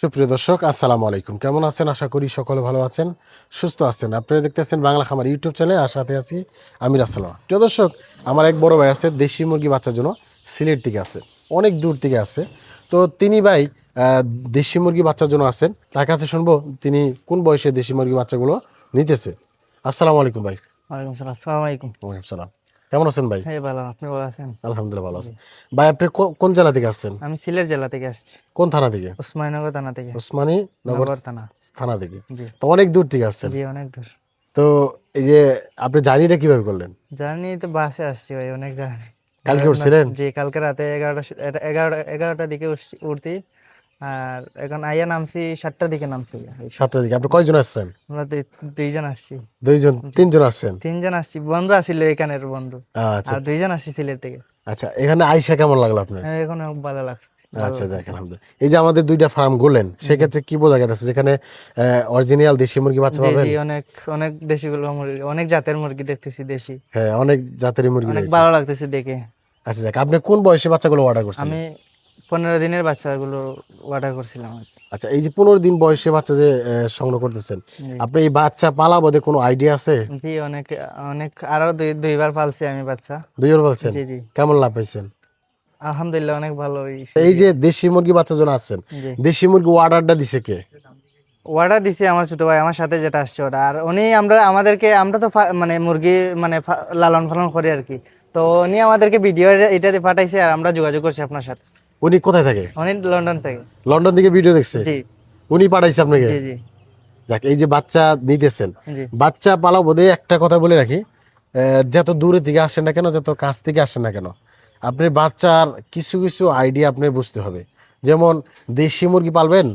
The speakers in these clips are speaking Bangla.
সুপ্রিয় দর্শক আসসালামু আলাইকুম। কেমন আছেন? আশা করি সকলে ভালো আছেন সুস্থ আছেন। আপনারা দেখতেছেন বাংলা খামার ইউটিউব চ্যানেল আর সাথে আছি আমির আসসালাম। প্রিয় দর্শক আমার এক বড় ভাই আছে দেশি মুরগি বাচ্চার জন্য সিলেট থেকে আছে অনেক দূর থেকে আছে তো তিনি ভাই দেশি মুরগি বাচ্চার জন্য আছেন তার কাছে শুনব তিনি কোন বয়সে দেশি মুরগি বাচ্চাগুলো নিতেছে। আসসালামু আলাইকুম ভাই। ওয়ালাইকুম সালাম আসসালামু আলাইকুম। ওয়ালাইকুম সালাম কেমন আছেন ভাই? হ্যাঁ ভালো আপনি ভালো আছেন? আলহামদুলিল্লাহ ভালো আছেন ভাই আপনি কোন জেলা থেকে আসছেন? আমি সিলেট জেলা থেকে আসছি। কোন থানা থেকে? উসমানীনগর থানা থেকে। ওসমানী নগর থানা। থানা থেকে। তো অনেক দূর থেকে আসছেন। জি অনেক দূর। তো এই যে আপনি জার্নিটা কীভাবে করলেন? জার্নি তো বাসে আসছি ভাই অনেক জার্নি। কালকে উঠছিলেন? জি কালকে রাতে এগারোটা এগারোটা এগারোটার দিকে উঠছি- উঠতি আর এখন আইয়া নামছি সাতটার দিকে নামছি। সাতটার দিকে। আপনি কয়জন আসছেন? আমরা দুই- দুইজন আসছি। দুইজন তিনজন আসছেন? তিনজন আসছি। বন্ধু আসছিল এখানের বন্ধু। আচ্ছা। আর দুইজন আসছি সিলেট থেকে। আচ্ছা এখানে আইসা কেমন লাগল আপনার? হ্যাঁ, এখন ভালো লাগছে। আচ্ছা যাক আলহামদুলিল্লাহ। এই যে আমাদের দুইটা ফার্ম গড়লেন সেক্ষেত্রে কি বোঝা গেছে? যেখানে অরিজিনাল দেশি মুরগি বাচ্চা পাবেন জি অনেক অনেক দেশিগুলো মুরগি অনেক জাতের মুরগি দেখতেছি দেশি। হ্যাঁ অনেক জাতের মুরগি অনেক ভালো লাগতেছে দেখে। আচ্ছা যাক আপনি কোন বয়সে বাচ্চাগুলো অর্ডার করছেন আমি পনেরো দিনের বাচ্চাগুলো অর্ডার করছিলাম আর কি। আচ্ছা এই যে পনেরো দিন বয়সে বাচ্চা যে সংগ্রহ করতেছেন আপনি এই বাচ্চা পালা বোধে কোনো আইডিয়া আছে? জি অনেক অনেক আরও দুই দুইবার পালছি আমি বাচ্চা। দুইবার বলছেন জি জি। কেমন লাভ পাইছেন? আলহামদুলিল্লাহ অনেক ভালো। এই যে দেশি মুরগি বাচ্চা জন আছেন দেশি মুরগি অর্ডারটা দিছে কে? অর্ডার দিছি আমার ছোট ভাই আমার সাথে যেটা আসছে ওটা। আর উনি আমরা আমাদেরকে আমরা তো মানে মুরগি মানে লালন পালন করি আর কি। তো উনি আমাদেরকে ভিডিও এটাতে পাঠাইছে আর আমরা যোগাযোগ করছি আপনার সাথে। উনি কোথায় থাকে? উনি লন্ডন থেকে। লন্ডন থেকে ভিডিও দেখছে? জি। উনি পাঠাইছে আপনাকে? জি জি। যাক এই যে বাচ্চা নিতেছেন। বাচ্চা পালা বোধে একটা কথা বলে রাখি। যত দূরে থেকে আসেন না কেন যত কাছ থেকে আসেন না কেন আপনি বাচ্চার কিছু কিছু আইডিয়া আপনার বুঝতে হবে। যেমন দেশি মুরগি পালবেন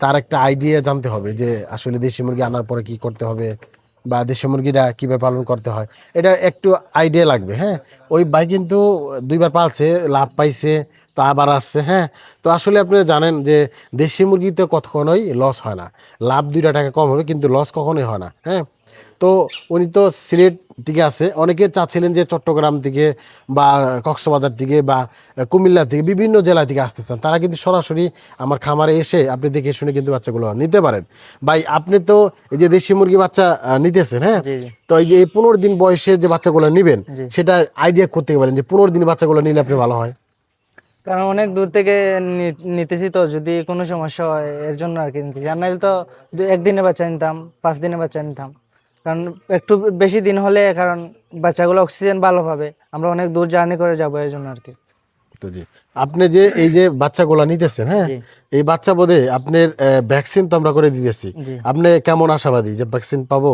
তার একটা আইডিয়া জানতে হবে যে আসলে দেশি মুরগি আনার পরে কি করতে হবে বা দেশি মুরগিটা কীভাবে পালন করতে হয়। এটা একটু আইডিয়া লাগবে হ্যাঁ? ওই ভাই কিন্তু দুইবার পালছে লাভ পাইছে তা আবার আসছে হ্যাঁ? তো আসলে আপনারা জানেন যে দেশি মুরগিতে কখনোই লস হয় না। লাভ দুইটা টাকা কম হবে কিন্তু লস কখনোই হয় না হ্যাঁ? তো উনি তো সিলেট থেকে আছে অনেকে চাচ্ছিলেন যে চট্টগ্রাম থেকে বা কক্সবাজার থেকে বা কুমিল্লা থেকে বিভিন্ন জেলা থেকে আসতেছেন তারা কিন্তু সরাসরি আমার খামারে এসে আপনি দেখে শুনে কিন্তু বাচ্চাগুলো নিতে পারেন। ভাই আপনি তো এই যে দেশি মুরগি বাচ্চা নিতেছেন হ্যাঁ? তো এই যে এই পনেরো দিন বয়সে যে বাচ্চাগুলো নেবেন সেটা আইডিয়া করতে পারেন যে পনেরো দিন বাচ্চাগুলো নিলে আপনি ভালো হয়? কারণ অনেক দূর থেকে নিতেছি তো যদি কোনো সমস্যা হয় এর জন্য আর কি নিতেছি। আর নাহলে তো একদিনে বাচ্চা নিতাম পাঁচ দিনে বাচ্চা নিতাম। কারণ একটু বেশি দিন হলে কারণ বাচ্চাগুলো অক্সিজেন ভালো পাবে। আমরা অনেক দূর জার্নি করে যাব এর জন্য আর কি। তো জি। আপনি যে এই যে বাচ্চাগুলো নিতেছেন হ্যাঁ? এই বাচ্চা বোধে আপনার ভ্যাকসিন তো আমরা করে দিতেছি। আপনি কেমন আশাবাদী যে ভ্যাকসিন পাবো?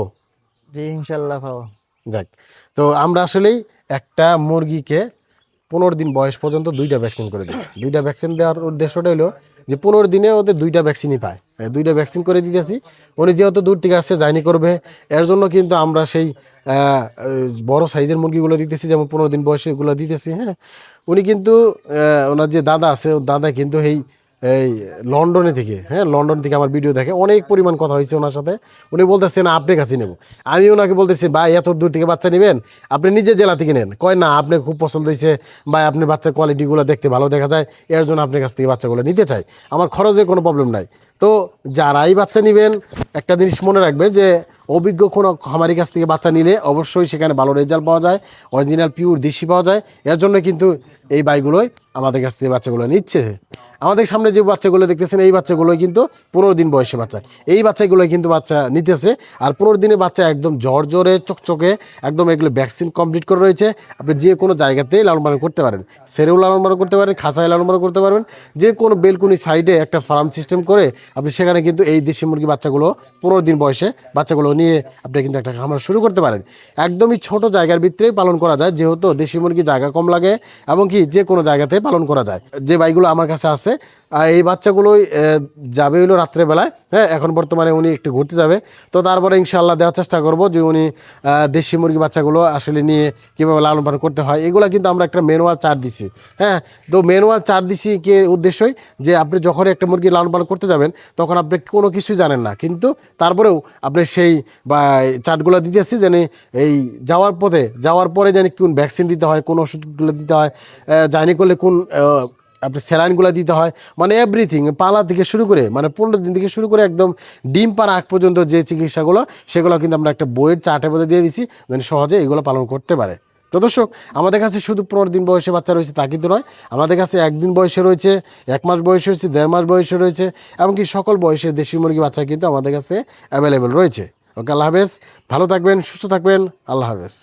জি ইনশাল্লাহ পাবো। যাক। তো আমরা আসলেই একটা মুরগিকে পনেরো দিন বয়স পর্যন্ত দুইটা ভ্যাকসিন করে দিই দুইটা ভ্যাকসিন দেওয়ার উদ্দেশ্যটা হলো যে পনেরো দিনে ওদের দুইটা ভ্যাকসিনই পায়। দুইটা ভ্যাকসিন করে দিতেছি। উনি যেহেতু দূর থেকে আসছে জার্নি করবে, এর জন্য কিন্তু আমরা সেই বড় সাইজের মুরগিগুলো দিতেছি, যেমন পনেরো দিন বয়সে এগুলো দিতেছি হ্যাঁ। উনি কিন্তু ওনার যে দাদা আছে, ওর দাদা কিন্তু এই এই লন্ডনে থেকে হ্যাঁ লন্ডন থেকে আমার ভিডিও দেখে অনেক পরিমাণ কথা হয়েছে ওনার সাথে। উনি বলতেছে, না, আপনার কাছে নেব। আমি ওনাকে বলতেছি, ভাই, এত দূর থেকে বাচ্চা নেবেন? আপনি নিজে জেলা থেকে নেন। কয়, না, আপনি খুব পছন্দ হয়েছে। ভাই আপনি বাচ্চার কোয়ালিটিগুলো দেখতে ভালো দেখা যায়। এর জন্য আপনার কাছ থেকে বাচ্চাগুলো নিতে চাই। আমার খরচে কোনো প্রবলেম নাই। তো যারাই বাচ্চা নেবেন, একটা জিনিস মনে রাখবে যে, অভিজ্ঞ কোনো খামারি কাছ থেকে বাচ্চা নিলে অবশ্যই সেখানে ভালো রেজাল্ট পাওয়া যায় অরিজিনাল পিওর দেশি পাওয়া যায়। এর জন্য কিন্তু এই বাইগুলোই আমাদের কাছ থেকে বাচ্চাগুলো নিচ্ছে। আমাদের সামনে যে বাচ্চাগুলো দেখতেছেন, এই বাচ্চাগুলো কিন্তু পনেরো দিন বয়সে বাচ্চা। এই বাচ্চাগুলো কিন্তু বাচ্চা নিতেছে আর পনেরো দিনের বাচ্চা একদম জ্বর জ্বরে চকচকে, একদম এগুলো ভ্যাকসিন কমপ্লিট করে রয়েছে। আপনি যে কোনো জায়গাতেই লালন পালন করতে পারেন। সেরেও লালন পালন করতে পারেন খাঁচায় লালন পালন করতে পারবেন। যে কোনো বেলকুনি সাইডে একটা ফার্ম সিস্টেম করে আপনি সেখানে কিন্তু এই দেশি মুরগি বাচ্চাগুলো পনেরো দিন বয়সে বাচ্চাগুলো নিয়ে আপনি কিন্তু একটা খামার শুরু করতে পারেন। একদমই ছোট জায়গার ভিতরেই পালন করা যায়, যেহেতু দেশি মুরগি জায়গা কম লাগে এবং কি যে কোনো জায়গাতে পালন করা যায়। যে বাইগুলো আমার কাছে আছে এই বাচ্চাগুলোই যাবে হলো রাত্রেবেলায় হ্যাঁ এখন বর্তমানে উনি একটু ঘুরতে যাবে। তো তারপরে ইনশাল্লাহ দেওয়ার চেষ্টা করব যে উনি দেশি মুরগি বাচ্চাগুলো আসলে নিয়ে কীভাবে লালন পালন করতে হয়। এগুলো কিন্তু আমরা একটা ম্যানুয়াল চার্ট দিছি হ্যাঁ। তো ম্যানুয়াল চার্ট দিছি কে উদ্দেশ্যই যে আপনি যখন একটা মুরগি লালন পালন করতে যাবেন, তখন আপনি কোনো কিছু জানেন না। কিন্তু তারপরেও আপনি সেই, বা চার্টগুলো দিতেছি যেন এই যাওয়ার পথে, যাওয়ার পরে জানি কোন ভ্যাকসিন দিতে হয়, কোন ওষুধগুলো দিতে হয় জানি করলে কোন আহ, আপনি স্যালাইনগুলো দিতে হয় মানে এভরিথিং পালা থেকে শুরু করে মানে পনেরো দিন থেকে শুরু করে একদম ডিম পার আগ পর্যন্ত যে চিকিৎসাগুলো সেগুলো কিন্তু আমরা একটা বইয়ের চার্টের মধ্যে দিয়ে দিছি যেন সহজে এগুলো পালন করতে পারে। তো দর্শক আমাদের কাছে শুধু পনেরো দিন বয়সে বাচ্চা রয়েছে তা কিন্তু নয় আমাদের কাছে একদিন বয়সে রয়েছে এক মাস বয়সে রয়েছে দেড় মাস বয়সে রয়েছে এমনকি সকল বয়সের দেশি মুরগি বাচ্চা কিন্তু আমাদের কাছে অ্যাভেলেবেল রয়েছে। ওকে আল্লাহ হাফেজ ভালো থাকবেন সুস্থ থাকবেন আল্লাহ হাফেজ।